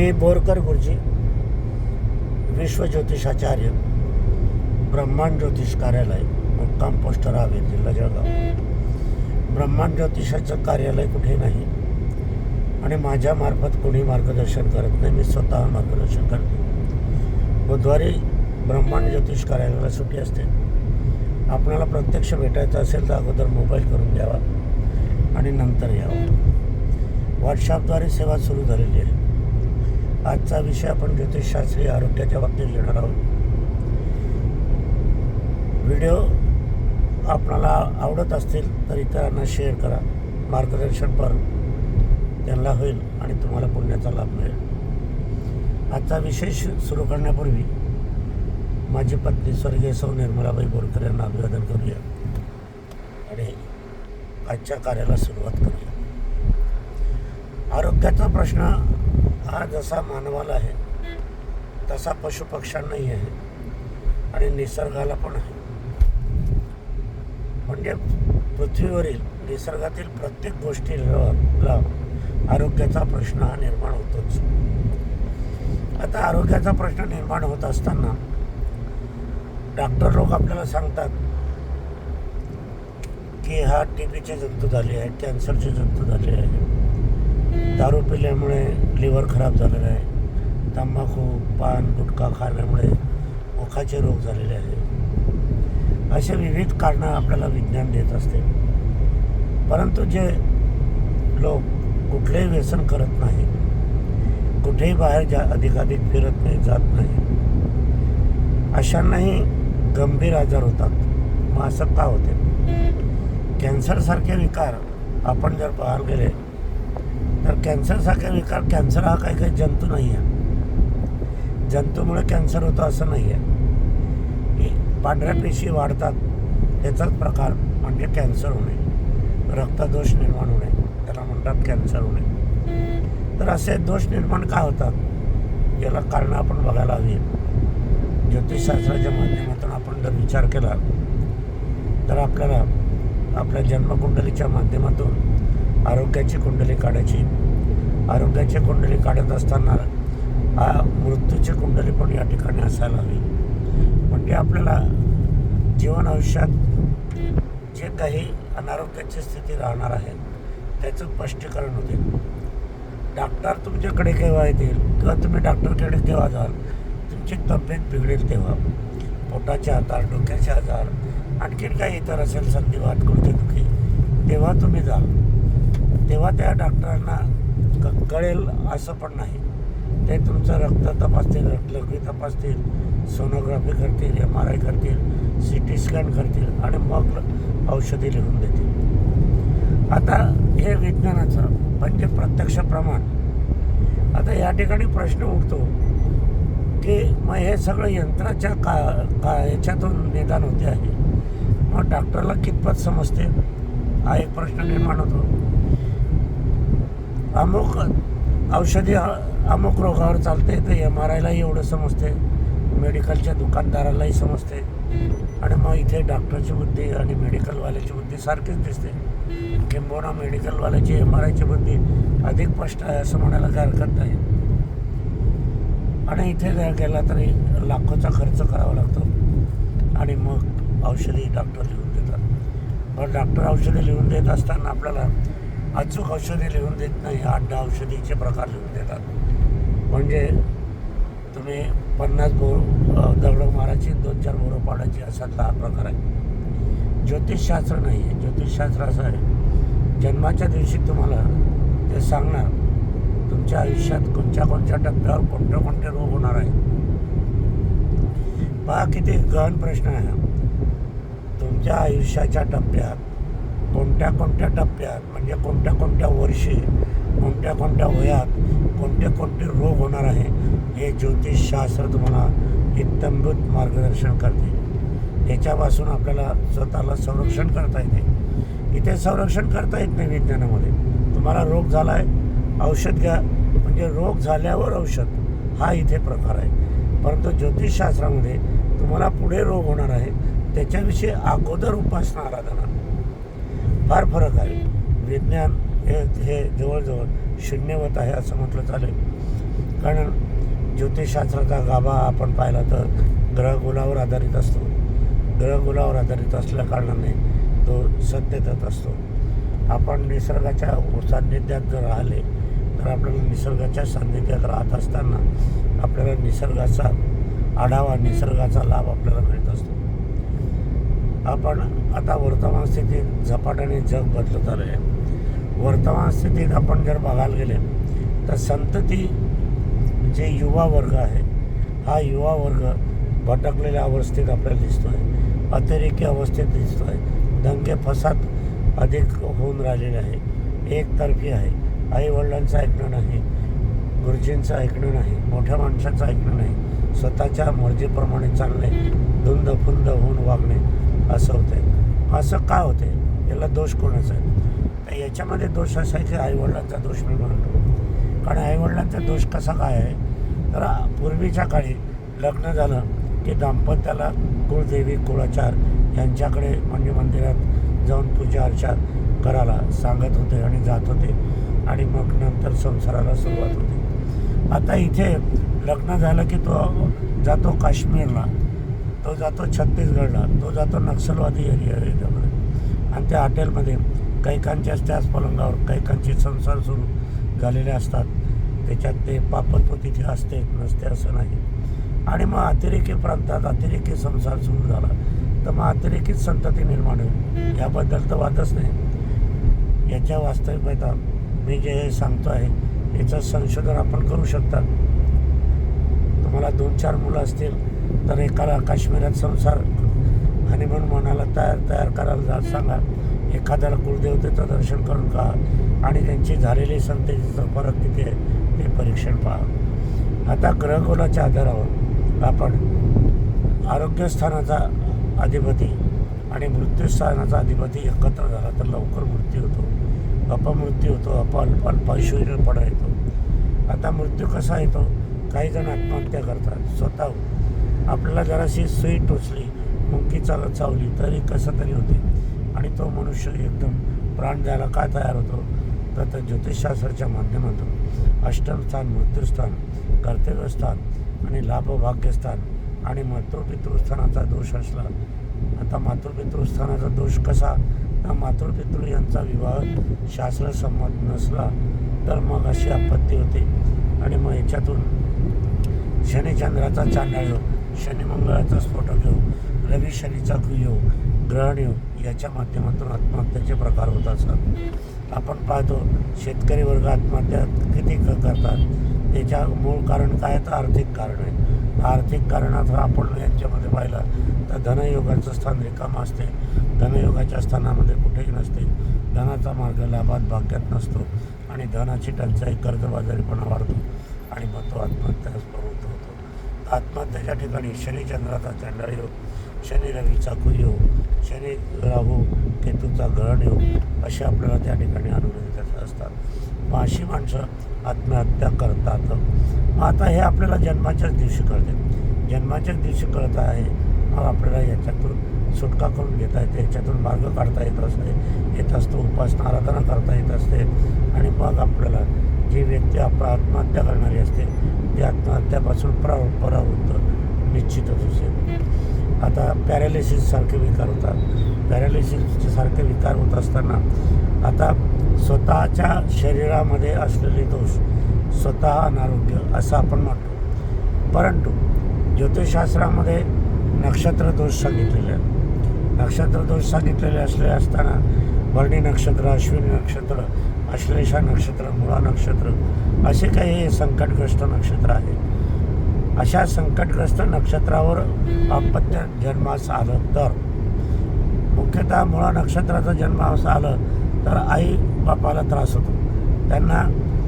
मी बोरकर गुरुजी विश्व ज्योतिषाचार्य ब्रह्मांड ज्योतिष कार्यालय मुक्काम पोस्ट रावे जिल्हा जळगाव. ब्रह्मांड ज्योतिषाचं कार्यालय कुठे नाही आणि माझ्यामार्फत कोणी मार्गदर्शन करत नाही मी स्वतः मार्गदर्शन करते. बुधवारी ब्रह्मांड ज्योतिष कार्यालयाला सुट्टी असते. आपणाला प्रत्यक्ष भेटायचं असेल तर अगोदर मोबाईल करून द्यावा आणि नंतर यावं. व्हॉट्सॲपद्वारे सेवा सुरू झालेली आहे. आजचा विषय आपण ज्योतिषशास्त्रीय आरोग्याच्या बाबतीत घेणार आहोत. व्हिडिओ आपणाला आवडत असतील तर इतरांना शेअर करा मार्गदर्शन पर. त्यांना होईल आणि तुम्हाला पुण्याचा लाभ मिळेल. आजचा विषय शु- सुरू करण्यापूर्वी माझी पत्नी स्वर्गीय सौ निर्मलाबाई बोरकर यांना अभिवादन करूया आणि आजच्या कार्याला सुरुवात करूया. आरोग्याचा प्रश्न हा जसा मानवाला आहे तसा पशुपक्ष्यांनाही आहे. आणि निसर्गाला पण आहे. म्हणजे पृथ्वीवरील निसर्गातील प्रत्येक गोष्टीला आरोग्याचा प्रश्न हा निर्माण होतोच. आता आरोग्याचा प्रश्न निर्माण होत असताना डॉक्टर लोक आपल्याला सांगतात की हा टी बीचे जंतू झाले आहेत कॅन्सरचे जंतू झाले आहेत. दारू पिल्यामुळे लिव्हर खराब झालेलं आहे. तंबाखू पान गुटखा खाण्यामुळे मुखाचे रोग झालेले आहेत. असे विविध कारणं आपल्याला विज्ञान देत असते. परंतु जे लोक कुठलेही व्यसन करत नाही कुठेही बाहेर जा अधिकाधिक फिरत नाही जात नाही अशांनाही गंभीर आजार होतात मग असं का होते. कॅन्सरसारखे विकार आपण जर बाहेर गेले तर कॅन्सरसारखे विकार कॅन्सर हा काही काही जंतू नाही आहे जंतूमुळे कॅन्सर होतो असं नाही आहे पांढऱ्या पेशी वाढतात याचाच प्रकार म्हणजे कॅन्सर होणे. रक्तदोष निर्माण होणे त्याला म्हणतात कॅन्सर होणे. तर असे दोष निर्माण का होतात? याला कारणं आपण बघायला हवी. ज्योतिषशास्त्राच्या माध्यमातून आपण जर विचार केला तर आपल्याला आपल्या जन्मकुंडलीच्या माध्यमातून आरोग्याची कुंडली काढायची. आरोग्याची कुंडली काढत असताना मृत्यूची कुंडली पण या ठिकाणी असायला हवी. म्हणजे आपल्याला जीवन आयुष्यात जे काही अनारोग्याची स्थिती राहणार आहे त्याचं स्पष्टीकरण होते. डॉक्टर तुमच्याकडे केव्हा येतील? किंवा तुम्ही डॉक्टरकडे केव्हा जाल? तुमची तब्येत बिघडेल तेव्हा. पोटाचे आजार डोक्याचे आजार आणखीन काही इतर असेल संधिवात दुखी तेव्हा तुम्ही जाल. तेव्हा त्या डॉक्टरांना क- कळेल असं पण नाही. ते तुमचं रक्त तपासतील लघवी तपासतील सोनोग्राफी करतील एम आर आय करतील सी टी स्कॅन करतील आणि मग औषधी लिहून देतील. आता हे विज्ञानाचं म्हणजे प्रत्यक्ष प्रमाण. आता या ठिकाणी प्रश्न उठतो की मग हे सगळं यंत्राच्या का का याच्यातून निदान होते आहे. मग डॉक्टरला कितपत समजते? हा एक प्रश्न निर्माण होतो. अमुक औषधी अमुक रोगावर चालते तर एम आर आयलाही एवढं समजते मेडिकलच्या दुकानदारालाही समजते आणि मग इथे डॉक्टरची बुद्धी आणि मेडिकलवाल्याची बुद्धी सारखीच दिसते. किंबहुना मेडिकलवाल्याची एम आर आयची बुद्धी अधिक स्पष्ट आहे असं म्हणायला काय हरकत नाही. आणि इथे जर गेला तरी लाखोचा खर्च करावा लागतो. आणि मग औषधी डॉक्टर लिहून देतात. पण डॉक्टर औषधी लिहून देत असताना आपल्याला अचूक औषधी लिहून देत नाही आठ दहा औषधीचे प्रकार लिहून देतात. म्हणजे तुम्ही पन्नास बोर दगड मारायची दोन चार बोरं पाडायची असा हा प्रकार आहे ज्योतिषशास्त्र नाही आहे. ज्योतिषशास्त्र असं आहे. जन्माच्या दिवशी तुम्हाला ते सांगणार तुमच्या आयुष्यात कोणत्या कोणत्या टप्प्यावर कोणते कोणते रोग होणार आहे पहा किती गहन प्रश्न आहे. तुमच्या आयुष्याच्या टप्प्यात कोणत्या कोणत्या टप्प्यात म्हणजे कोणत्या कोणत्या वर्षी कोणत्या कोणत्या वयात कोणते कोणते रोग होणार आहे हे ज्योतिषशास्त्र तुम्हाला इत्यंभूत मार्गदर्शन करते. याच्यापासून आपल्याला स्वतःला संरक्षण करता येते. इथे संरक्षण करता येत नाही विज्ञानामध्ये. तुम्हाला रोग झाला आहे औषध घ्या. म्हणजे रोग झाल्यावर औषध हा इथे प्रकार आहे. परंतु ज्योतिषशास्त्रामध्ये तुम्हाला पुढे रोग होणार आहे त्याच्याविषयी अगोदर उपासना आराधना. फार फरक आहे. विज्ञान हे हे जवळजवळ शून्यवत आहे असं म्हटलं चालेल. कारण ज्योतिषशास्त्राचा गाभा आपण पाहिला तर ग्रहगोलावर आधारित असतो. ग्रहगोलावर आधारित असल्या कारणाने तो सत्यतेत असतो. आपण निसर्गाच्या सान्निध्यात जर राहिले तर आपल्याला निसर्गाच्या सान्निध्यात राहत असताना आपल्याला निसर्गाचा आढावा निसर्गाचा लाभ आपल्याला मिळतो. आपण आता वर्तमान स्थितीत झपाट्याने जग बदलत आलं आहे वर्तमान स्थितीत आपण जर बघायला गेले तर संतती जे युवा वर्ग आहे हा युवा वर्ग भटकलेल्या अवस्थेत आपल्याला दिसतोय. अतिरेकी अवस्थेत दिसतोय. दंगे फसाद अधिक होऊन राहिलेले आहे. एकतर्फी आहे. आईवडिलांचं ऐकणं नाही गुरुजींचं ऐकणं नाही मोठ्या माणसाचं ऐकणं नाही. स्वतःच्या मर्जीप्रमाणे चालणे धुंद फुंद होऊन वागणे असं होतंय. असं का होते याला दोष कोणाचा आहे? तर याच्यामध्ये दोष असा आहे की आईवडिलांचा दोष मी मानतो. कारण आईवडिलांचा दोष कसा काय आहे? तर पूर्वीच्या काळी लग्न झालं की दाम्पत्याला कुळदेवी कुळाचार यांच्याकडे म्हणजे मंदिरात जाऊन पूजा अर्चा करायला सांगत होते आणि जात होते. आणि मग नंतर संसाराला सुरुवात होते. आता इथे लग्न झालं की तो जातो काश्मीरला. तो जातो छत्तीसगडला. तो जातो नक्षलवादी एरिया याच्यामध्ये आणि त्या हॉटेलमध्ये कैकांच्याच त्याच पलंगावर कैकांचे संसार सुरू झालेले असतात. त्याच्यात ते पापत्व तिथे असते नसते असं नाही. आणि मग अतिरेकी प्रांतात अतिरेकी संसार सुरू झाला. तर मग अतिरेकीच संतती निर्माण होईल. याबद्दल तर वादच नाही. याच्या वास्तविकता मी जे हे सांगतो आहे याचं संशोधन आपण करू शकतात. तुम्हाला दोन चार मुलं असतील तर एकाला काश्मीरात संसार हनीमून मनाला तयार तयार करायला जात सांगा. एखाद्याला कुलदेवतेचं दर्शन करून का आणि त्यांची झालेली संतेची फरक किती आहे ते परीक्षण पहा. आता ग्रहगोलाच्या आधारावर? आपण आरोग्यस्थानाचा अधिपती आणि मृत्यूस्थानाचा अधिपती एकत्र झाला तर लवकर मृत्यू होतो. अपमृत्यू होतो अप अल्प येतो. आता मृत्यू कसा येतो? काही जण आत्महत्या करतात स्वतः आपल्याला जराशी सुई टोचली मुंकी चालत चावली तरी कसं तरी होते. आणि तो मनुष्य एकदम प्राण द्यायला काय तयार होतो? तर त्या ज्योतिषशास्त्राच्या माध्यमातून. अष्टमस्थान मृत्यूस्थान कर्तव्यस्थान आणि लाभभाग्यस्थान आणि मातृपितृस्थानाचा दोष असला आता मातृपितृस्थानाचा दोष कसा? तर मातृपितृ यांचा विवाह शास्त्रसंमत नसला तर मग अशी आपत्ती होते. आणि मग याच्यातून शनिचंद्राचा चांडाळ योग शनी मंगळाचा स्फोटक योग रवी शनीचा कुयोग ग्रहण योग याच्या माध्यमातून आत्महत्येचे प्रकार होत असतात. आपण पाहतो शेतकरी वर्ग आत्महत्या किती क करतात? त्याच्या मूळ कारण काय? तर आर्थिक कारण आहे. आर्थिक कारणात आपण यांच्यामध्ये पाहिलं तर धनयोगाचं स्थान रिकाम असते. धनयोगाच्या स्थानामध्ये कुठेही नसते. धनाचा मार्ग लाभात भाग्यात नसतो आणि धनाची टंचाई कर्जबाजारीपणा वाढतो आणि मग तो आत्महत्याच प्रवृत्त होतो. आत्महत्याच्या ठिकाणी शनिचंद्राचा चंडाळ योग शनी रवीचा योग शनी राहू केतूचा ग्रहण योग असे आपल्याला त्या ठिकाणी अनुभव असतात. मग अशी माणसं आत्महत्या करतात. मग आता हे आपल्याला जन्माच्याच दिवशी कळते. जन्माच्याच दिवशी कळत आहे मग आपल्याला याच्यातून सुटका करून घेता येते याच्यातून मार्ग काढता येत असते येत असतो उपासना आराधना करता येत असते. आणि मग आपल्याला जी व्यक्ती आपला आत्महत्या करणारी असते ती आत्महत्यापासून प्रा परावृत्त निश्चितच असेल आता पॅरालिसिससारखे विकार होतात. पॅरालिसिस सारखे विकार होत असताना आता स्वतःच्या शरीरामध्ये असलेले दोष स्वतः अनारोग्य असं आपण म्हणतो. परंतु ज्योतिषशास्त्रामध्ये नक्षत्र दोष सांगितलेले आहेत. नक्षत्र दोष सांगितलेले असले असताना भरणी नक्षत्र अश्विनी नक्षत्र अश्लेषा नक्षत्र मुळा नक्षत्र असे काही संकटग्रस्त नक्षत्र आहेत. अशा संकटग्रस्त नक्षत्रावर अपत्य जन्मास आलं तर. मुख्यतः मुळा नक्षत्राचा जन्मास आलं तर आई बापाला त्रास होतो. त्यांना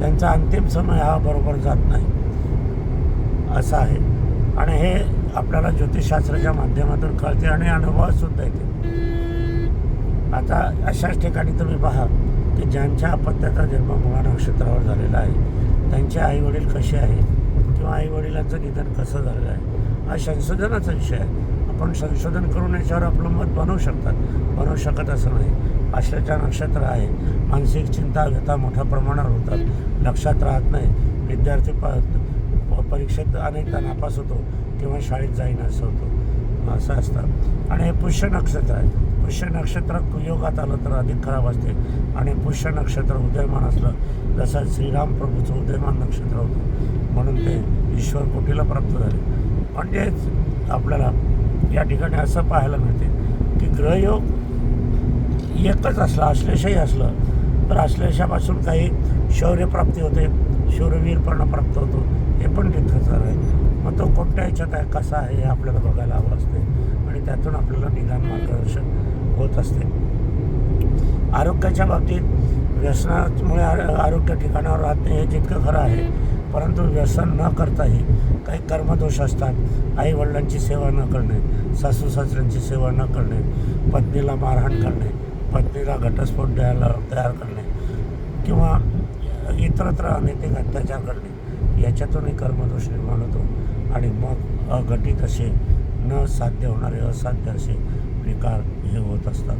त्यांचा अंतिम समय हा बरोबर जात नाही. असं आहे. आणि हे आपल्याला ज्योतिषशास्त्राच्या माध्यमातून कळते आणि अनुभवसुद्धा येते. आता अशाच ठिकाणी तुम्ही पहा. की ज्यांच्या अपत्याचा जन्म मुळा नक्षत्रावर झालेला आहे त्यांचे आईवडील कसे आहेत? किंवा आईवडिलांचं निधन कसं झालेलं आहे? हा संशोधनाचा विषय आहे. आपण संशोधन करून याच्यावर आपलं मत बनवू शकतात. बनवू शकत असं नाही. आश्रयच्या नक्षत्र आहे. मानसिक चिंता व्यथा मोठ्या प्रमाणावर होतात. लक्षात राहत नाही. विद्यार्थी प प- परीक्षेत अनेकदा नापास होतो किंवा शाळेत जाईन असं होतो. असं असतं. आणि हे पुष्य नक्षत्र आहे. पुष्य नक्षत्र योगात आलं तर अधिक खराब असते. आणि पुष्य नक्षत्र उदयमान असलं जसं श्रीराम प्रभूचं उदयमान नक्षत्र होतं. म्हणून ते ईश्वर कोटीला प्राप्त झाले. म्हणजेच आपल्याला या ठिकाणी असं पाहायला मिळते की ग्रहयोग एकच असला आश्लेषही असलं तर आश्लेषापासून काही शौर्यप्राप्ती होते शौर्यवीरपणा प्राप्त होतो हे पण तितकंच आहे. मग तो कोणत्या ह्याच्यात आहे कसा आहे हे आपल्याला बघायला हवं असते. आणि त्यातून आपल्याला निदान मार्गदर्शन होत असते. आरोग्याच्या बाबतीत व्यसनामुळे आरोग्य ठिकाणावर राहत नाही हे जितकं खरं आहे परंतु व्यसन न करताही काही कर्मदोष असतात. आई वडिलांची सेवा न करणे सासू सासऱ्यांची सेवा न करणे पत्नीला मारहाण करणे पत्नीला घटस्फोट द्यायला तयार करणे किंवा इतरत्र अनैतिक अत्याचार करणे याच्यातूनही कर्मदोष निर्माण होतो. आणि मग अघटित असे न साध्य होणारे असाध्य असे विकार हे होत असतात.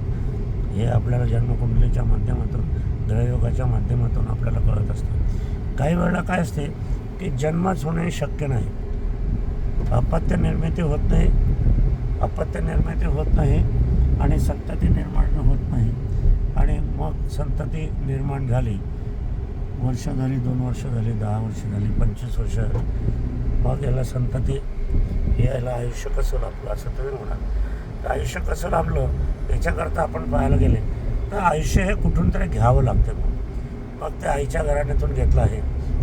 हे आपल्याला जन्मकुंडलीच्या माध्यमातून ग्रहयोगाच्या माध्यमातून आपल्याला कळत असतं. काही वेळेला काय असते की जन्मच होणे शक्य नाही. अपत्य निर्मिती होत नाही. अपत्य निर्मिती होत नाही आणि संतती निर्माण होत नाही. आणि मग संतती निर्माण झाली. वर्ष झाली दोन वर्ष झाली दहा वर्ष झाली पंचवीस वर्ष. मग याला संतती यायला आयुष्य कसं लागलं असं तरी म्हणाल. आयुष्य कसं लाभलं याच्याकरता आपण पाहायला गेले तर आयुष्य हे कुठून तरी घ्यावं लागतं. मग मग ते आईच्या घराण्यातून घेतलं आहे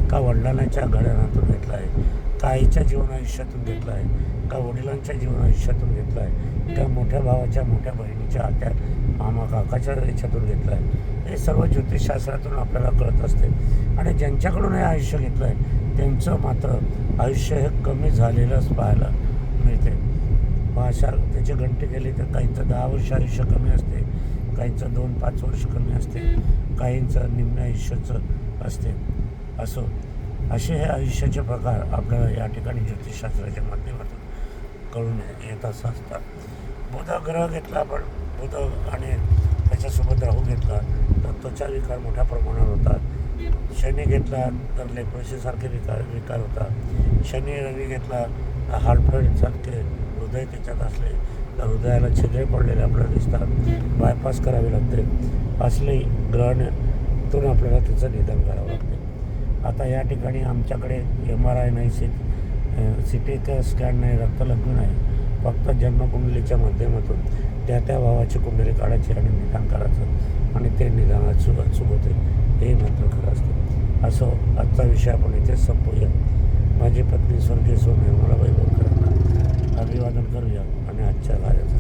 का वडिलांच्या घराण्यातून घेतलं आहे का आईच्या जीवन आयुष्यातून घेतलं आहे का वडिलांच्या जीवन आयुष्यातून घेतलं आहे का मोठ्या भावाच्या मोठ्या बहिणीच्या आत्या मामा काकाच्या याच्यातून घेतलं आहे. हे सर्व ज्योतिषशास्त्रातून आपल्याला कळत असते. आणि ज्यांच्याकडून हे आयुष्य घेतलं आहे त्यांचं मात्र आयुष्य हे कमी झालेलंच पाहायला मिळते. मग अशा त्याची गणती तर काहींचं दहा वर्ष आयुष्य कमी असते काहींचं दोन पाच वर्ष कमी असते काहींचं निम्न आयुष्याचं असते. असो असे हे आयुष्याचे प्रकार आपल्याला या ठिकाणी ज्योतिषशास्त्राच्या माध्यमातून कळून येत असं असतात. बुध ग्रह घेतला आपण बुध आणि त्याच्यासोबत राहू घेतला तर त्वचा विकार मोठ्या प्रमाणावर होतात. शनी घेतला तर लेप्रोसीसारखे विकार विकार होतात. शनी रवी घेतला तर हार्टफेडसारखे हृदय त्याच्यात असले. तर हृदयाला छिद्रे पडलेले आपल्याला दिसतात. बायपास करावी लागते. असले ग्रहणातून आपल्याला त्याचं निदान करावं लागते. आता या ठिकाणी आमच्याकडे एम आर आय नाही सी सी टी स्कॅन नाही रक्तलग्न नाही. फक्त जन्मकुंडलीच्या माध्यमातून त्या त्या भावाची कुंडली काढायची आणि निदान करायचं. आणि ते निदानात चुक अचूक होते. हे मात्र खरं असतं. असं आजचा विषय आपण इथेच संपूया. माझी पत्नी स्वर्गीय सो निर्मलाबाई बोरकरांना अभिवादन करूया आणि आजच्या कार्याचा